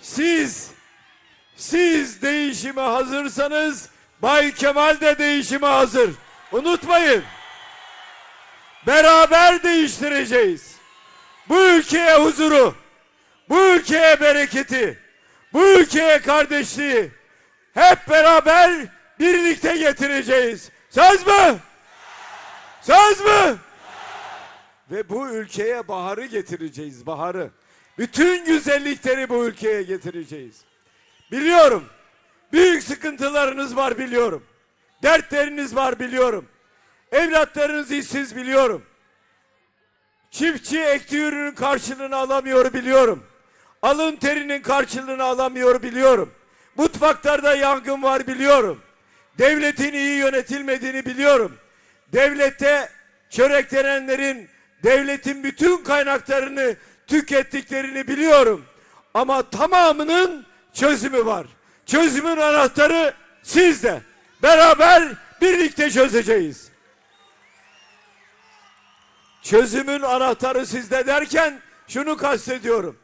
Siz siz değişime hazırsanız Bay Kemal de değişime hazır. Unutmayın. Beraber değiştireceğiz. Bu ülkeye huzuru, bu ülkeye bereketi, bu ülkeye kardeşliği hep beraber birlikte getireceğiz. Söz mü? Söz mü? Ve bu ülkeye baharı getireceğiz, baharı. Bütün güzellikleri bu ülkeye getireceğiz. Biliyorum. Büyük sıkıntılarınız var biliyorum. Dertleriniz var biliyorum. Evlatlarınız işsiz biliyorum. Çiftçi ektiği ürünün karşılığını alamıyor biliyorum. Alın terinin karşılığını alamıyor biliyorum. Mutfaklarda yangın var biliyorum. Devletin iyi yönetilmediğini biliyorum. Devlette çöreklenenlerin devletin bütün kaynaklarını tükettiklerini biliyorum. Ama tamamının çözümü var. Çözümün anahtarı sizde. Beraber birlikte çözeceğiz. Çözümün anahtarı sizde derken şunu kastediyorum.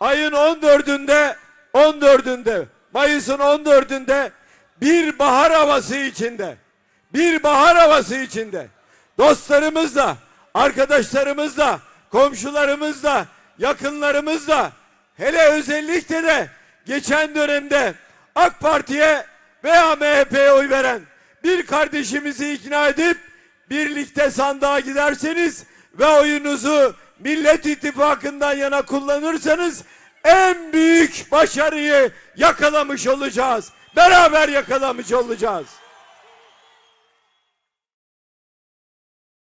Ayın 14'ünde 14'ünde Mayıs'ın 14'ünde bir bahar havası içinde bir bahar havası içinde dostlarımızla, arkadaşlarımızla, komşularımızla, yakınlarımızla hele özellikle de geçen dönemde AK Parti'ye veya MHP'ye oy veren bir kardeşimizi ikna edip birlikte sandığa giderseniz ve oyunuzu Millet İttifakı'ndan yana kullanırsanız en büyük başarıyı yakalamış olacağız. Beraber yakalamış olacağız.